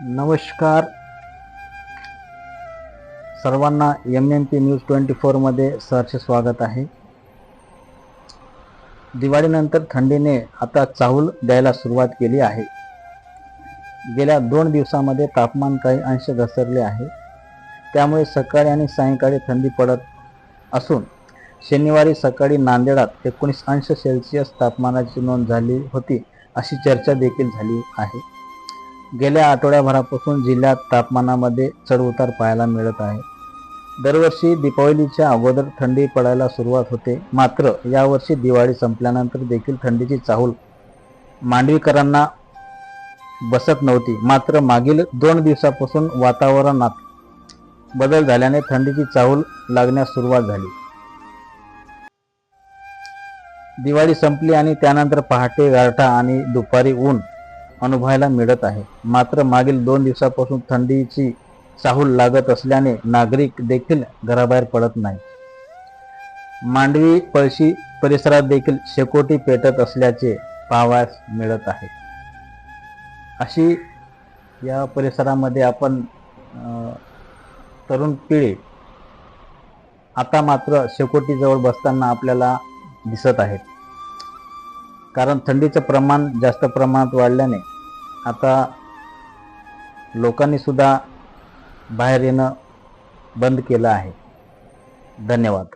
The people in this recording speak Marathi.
नमस्कार. सर्वांना M M P news twenty फोरमध्ये सरचे स्वागत आहे. दिवाळीनंतर थंडीने आता चाहूल द्यायला सुरुवात केली आहे. गेल्या दोन दिवसामध्ये तापमान काही अंश घसरले आहे. त्यामुळे सकाळी आणि सायंकाळी थंडी पडत असून शनिवारी सकाळी नांदेडात एकोणीस अंश सेल्सिअस तापमानाची नोंद झाली होती अशी चर्चा देखील झाली आहे. गेल्या आठवड्याभरापासून जिल्ह्यात तापमानामध्ये चढउतार पाहायला मिळत आहे. दरवर्षी दीपावलीच्या अगोदर थंडी पडायला सुरुवात होते. मात्र यावर्षी दिवाळी संपल्यानंतर देखील थंडीची चाहूल मांडवीकरांना बसत नव्हती. मात्र मागील दोन दिवसापासून वातावरणात बदल झाल्याने थंडीची चाहूल लागण्यास सुरुवात झाली. दिवाळी संपली आणि त्यानंतर पहाटे गारठा आणि दुपारी ऊन अनुभवायला मिळत आहे. मात्र मागील दोन दिवसापासून थंडीची चाहूल लागत असल्याने नागरिक देखील घराबाहेर पडत नाही मांडवी पळशी परिसरात देखील शेकोटी पेटत असल्याचे पाहावयास मिळत आहे. अशी या परिसरामध्ये आपण तरुण पिढी आता मात्र शेकोटीजवळ बसताना आपल्याला दिसत आहेत. कारण थंडीचं प्रमाण जास्त प्रमाणात वाढल्याने आता लोकांनीसुद्धा बाहेर येणं बंद केलं आहे. धन्यवाद.